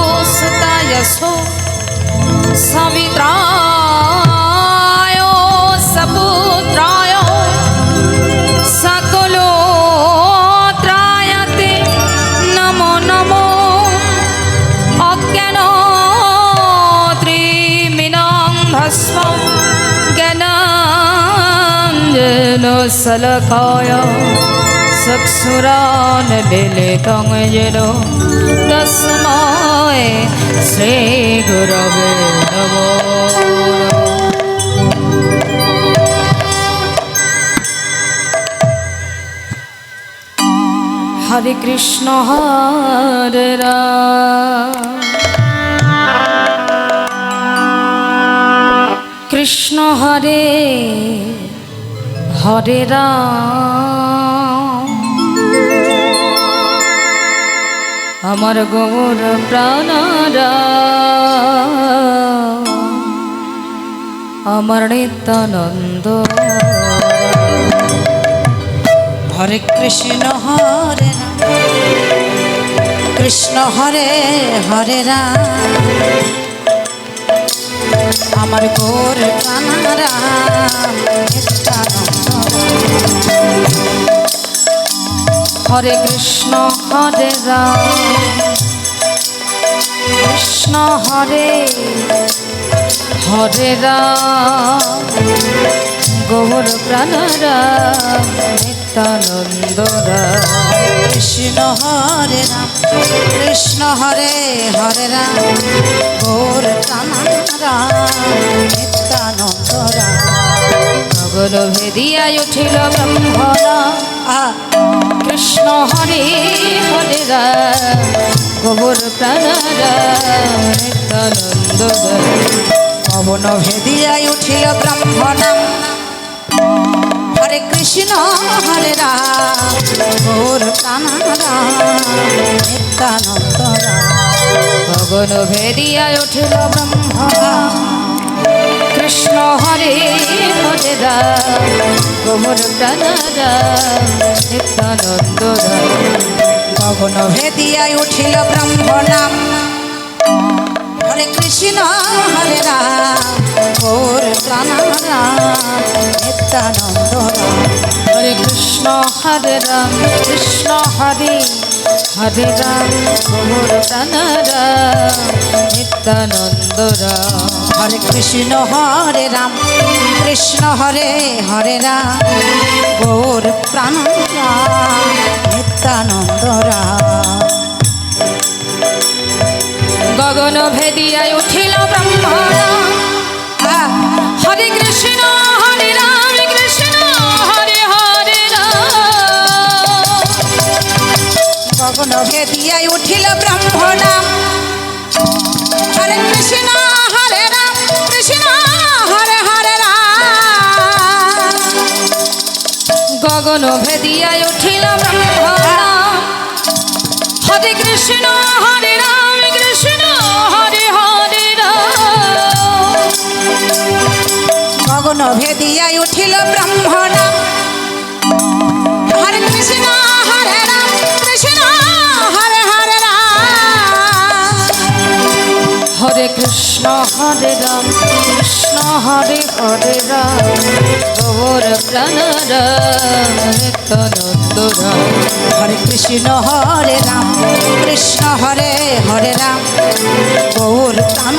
जगन्नाथोऽस्तायसो सवित्राय सपुत्राय सकलोत्रायते नमो नमो अज्ञानोत्रीमिनां भस्म চক্ষুরান দিলে তং যেন তসময় শ্রী গুরবে নম। হরে কৃষ্ণ হরে কৃষ্ণ হরে হরে রাম। আমার গৌর প্রাণরা। আমার নিত্যানন্দ। হরে কৃষ্ণ হরে কৃষ্ণ, হরে হরে রাম। আমার গোর কানারাম নিত্যানন্দ। হরে কৃষ্ণ, হরে রাম। কৃষ্ণ হরে হরে রাম। গৌর প্রাণরাম নিত্যানন্দ রাম। কৃষ্ণ হরে রাম, কৃষ্ণ হরে হরে রাম। গোর কানারাম নিত্যানন্দ রাম। গগন ভেদিয়া উঠিল ব্রহ্মরা কৃষ্ণ হরে হরে রাম গৌর প্রাণরাম নিত্যানন্দ পবন ভেদিয়াই উঠিল ব্রহ্মণাম হরে কৃষ্ণ হরে রাম গৌর নিত্যানন্দ রাম গগন ভেদিয়া উঠিল ব্রহ্মা কৃষ্ণ হরে রাম গোমর প্রাণরাম নিত্যানন্দ রাম গগন ভেদিয়াই উঠিল ব্রহ্মণাম হরে কৃষ্ণ, হরে রাম। গৌর কানারাম নিত্যানন্দ রাম হরে কৃষ্ণ, হরে রাম, কৃষ্ণ হরে। হরে রাম গোমর প্রাণরাম, নিত্যানন্দ রাম। হরে কৃষ্ণ, হরে রাম, কৃষ্ণ হরে হরে রাম। গৌর প্রাণ রাম নিত্যানন্দ রাম। গগন ভেদিয়ায় উঠিল ব্রহ্মরা গগন ভেদিয়ায় উঠিল ব্রহ্ম নাম হরে কৃষ্ণ, হরে রাম, কৃষ্ণ, হরে হরে রাম। গগন ভেদিয়ায় উঠিল ব্রহ্মরা হরে কৃষ্ণ, হরে রাম, কৃষ্ণ, হরে হরে রাম। গগন ভেদিয়ায় উঠিল ব্রহ্ম নাম হরে কৃষ্ণ হরে কৃষ্ণ, হরে রাম, কৃষ্ণ, হরে হরে রাম। গৌর প্রাণ রাম নিত্যানন্দ রাম। হরে কৃষ্ণ, হরে রাম, কৃষ্ণ, হরে হরে রাম। গৌর প্রাণ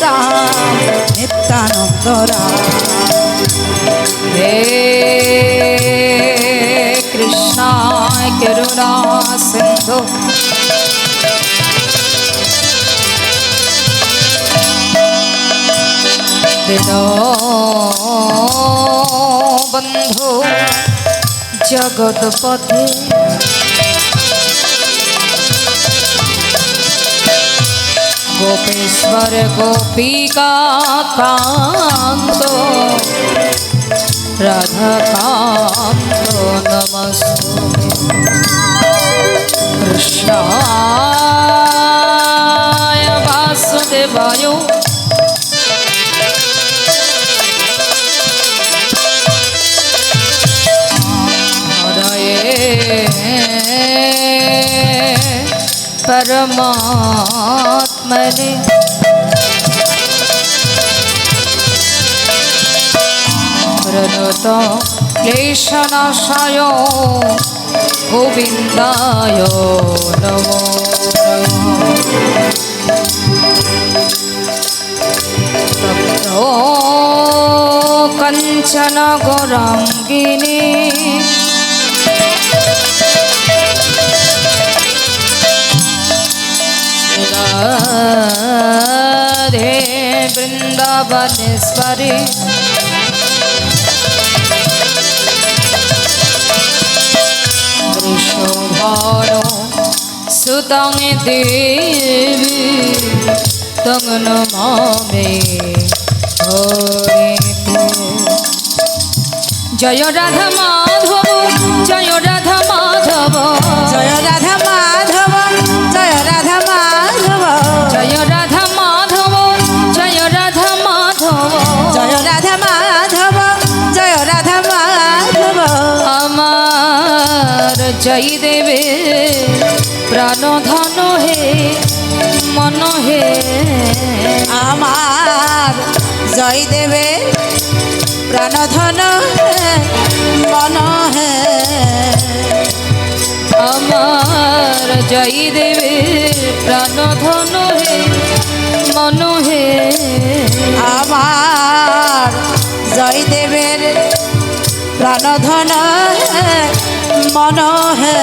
রাম, নিত্যানন্দ রাম। হে কৃষ্ণ করুণা সিন্ধু। বন্ধু জগৎপথে গোপেশ্বর গোপিকা কান্ত রাধাকান্ত নমস্তে কৃষ্ণায় বাসুদেবায় হরয়ে परमात्मने। প্রণত ক্লেশনাশায় গোবিন্দায় নম কঞ্চন গৌরাঙ্গিনী राधे वृन्दावनेश्वरी वृषभानो सुतं देवी तं नमामि হরিতে জয় রাধা মাধব জয় রাধা মাধব জয় রাধা মাধব জয় রাধা মাধব জয় দেবে। প্রাণ ধন হে, মন হে, আমার জয় দেবে। প্রাণধন মন হে, আমার জয় দেবে। প্রাণ ধন হে, মন হে, আমার জয় দেবের প্রাণধন মন হে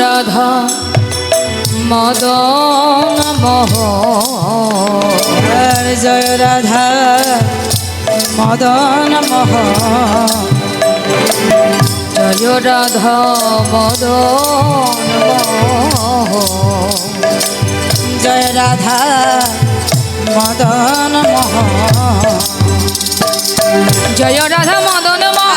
রাধা মদন মোহ। জয় রাধা মদন মোহ। জয় রাধা মদন মোহ। জয় রাধা মদন মোহ। জয় রাধা মদন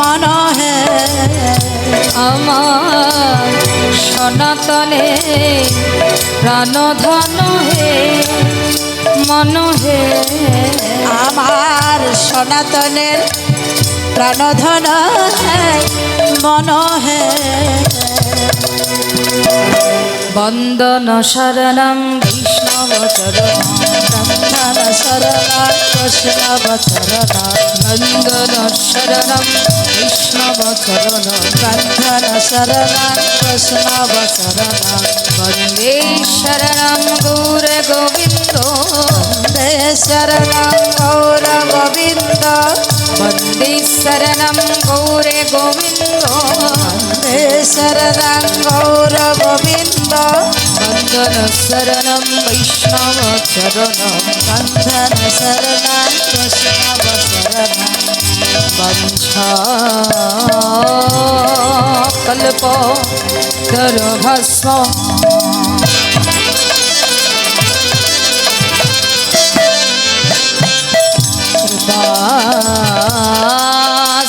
মন হে, আমার সনাতনে প্রাণ ধন হে, মন হে। আমার সনাতনের প্রাণধন মন হে। বন্দন শরণম বৈষ্ণব চরণ ശരണ ശരണ വൈഷ്ണവ ശരണ നന്ദന ശരണം വൈഷ്ണവ ശരണ കന്ധന ശരണ വൈഷ്ണവ ശരണ വന്ദേ ശരണം ഗൗര ഗോവിന്ദ വന്ദേ ശരണം ഗൗര ഗോവിന്ദ വന്ദേ ശരണം ഗൗര ഗോവിന്ദ शरण शरणं वैष्णव शरणं बन्धन शरणं वैष्णव शरणं वंशाकल्प करभस्म कृपा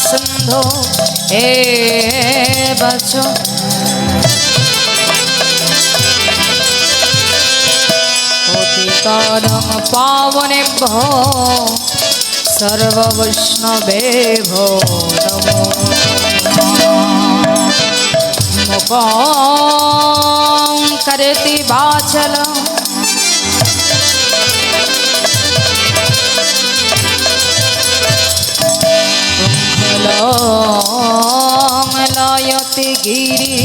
सिन्धो हे बचो तरं पावनेभ्यो सर्ववैष्णवेभ्यो नमो मुकं करति वाचलं लयति गिरि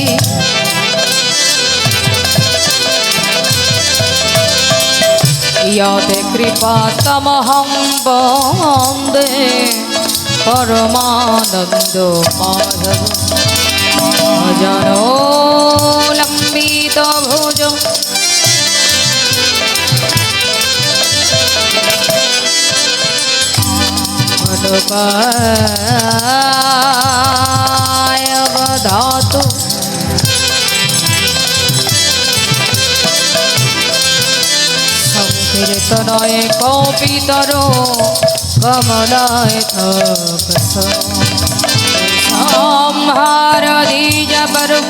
यदि कृपातमहं वन्दे परमानन्द माधव जनोलम्बितभुज अनुपा নয়, কবিতর কমলায় তপস সম্হার দ্বিজ বরু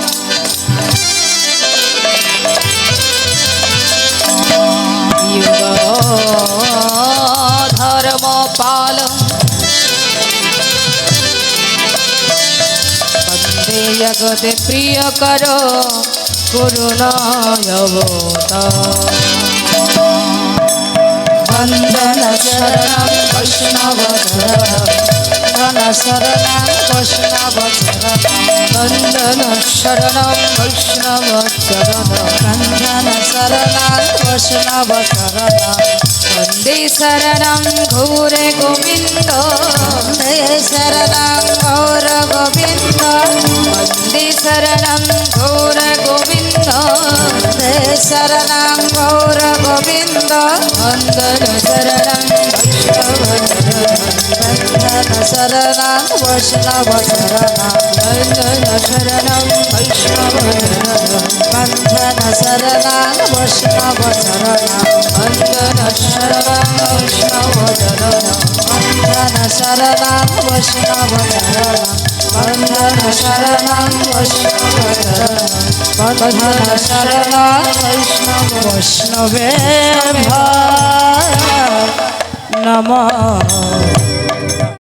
ধর্ম পাল বন্দে জগতে প্রিয় কর করুণায় অবতার শরণম বৈষ্ণব ধন শরণাং বৈষ্ণব বন্দন শরণম বৈষ্ণব চরণ বন্ধন শরণাং বৈষ্ণব শরণ বন্দে শরণম ঘোরে গোবিন্দ হে শরণাং হে শরণাং গৌর গোবিন্দ বন্দন শরণম বৈষ্ণব চরণ বন্ধন শরণাং বৈষ্ণব শরণ বন্দন শরণম বৈষ্ণব চরণ বন্ধন শরণাং বৈষ্ণব শরণ বন্দন শরণম বৈষ্ণব চরণ বন্ধন শরণাং বৈষ্ণব শরণ বন্ধন শরণাং